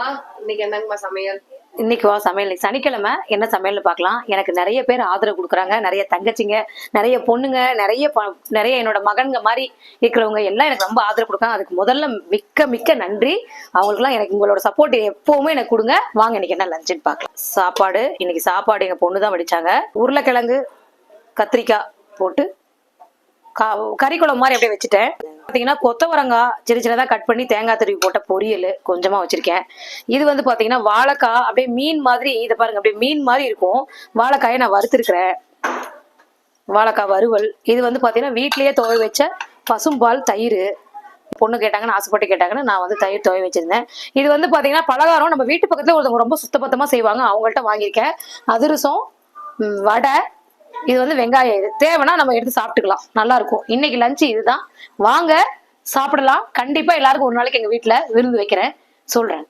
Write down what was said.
மா இன்னைக்கு என்னங்கம்மா சமையல்? இன்னைக்கு வா சமையல். சனிக்கிழமை. என்ன சமையல்னு பார்க்கலாம். எனக்கு நிறைய பேர் ஆதரவு கொடுக்குறாங்க. நிறைய தங்கச்சிங்க நிறைய பொண்ணுங்க நிறைய ப- நிறைய என்னோட மகன்க மாதிரி இருக்கிறவங்க எல்லாம் எனக்கு ரொம்ப ஆதரவு கொடுக்காங்க அதுக்கு முதல்ல மிக்க மிக்க நன்றி. அவங்களுக்குலாம் எனக்கு உங்களோட சப்போர்ட் எப்பவுமே எனக்கு கொடுங்க. வாங்க இன்னைக்கு என்ன லஞ்சுன்னு பார்க்கலாம். சாப்பாடு. இன்னைக்கு சாப்பாடு எங்கள் பொண்ணு தான் வடிச்சாங்க. உருளைக்கிழங்கு கத்திரிக்காய் போட்டு கா கறி குழம்பு மாதிரி அப்படியே வச்சுட்டேன். பார்த்தீங்கன்னா கொத்தவரங்காய் சின்ன சின்னதாக கட் பண்ணி தேங்காய் துருவி போட்ட பொரியல் கொஞ்சமாக வச்சுருக்கேன். இது வந்து பார்த்தீங்கன்னா வாழைக்காய் அப்படியே மீன் மாதிரி இதை பாருங்க அப்படியே மீன் மாதிரி இருக்கும். வாழைக்காயை நான் வறுத்துருக்கிறேன். வாழைக்காய் வறுவல். இது வந்து பார்த்தீங்கன்னா வீட்லேயே துவை வச்ச பசும்பால் தயிர். பொண்ணு கேட்டாங்கன்னு ஆசைப்பட்டு கேட்டாங்கன்னு நான் வந்து தயிர் துவை வச்சிருந்தேன். இது வந்து பார்த்தீங்கன்னா பலகாரம் நம்ம வீட்டு பக்கத்துல ஒருத்தவங்க ரொம்ப சுத்தபத்தமாக செய்வாங்க. அவங்கள்ட்ட வாங்கியிருக்கேன். அதிரசம் வடை இது வந்து வெங்காயம் இது. தேவைன்னா நம்ம எடுத்து சாப்பிட்டுக்கலாம். நல்லா இருக்கும் இன்னைக்கு லஞ்சு இதுதான். வாங்க சாப்பிடலாம். கண்டிப்பா எல்லாருக்கும் ஒரு நாளைக்கு எங்க வீட்டுல விருந்து வைக்கிறேன். சொல்றேன்.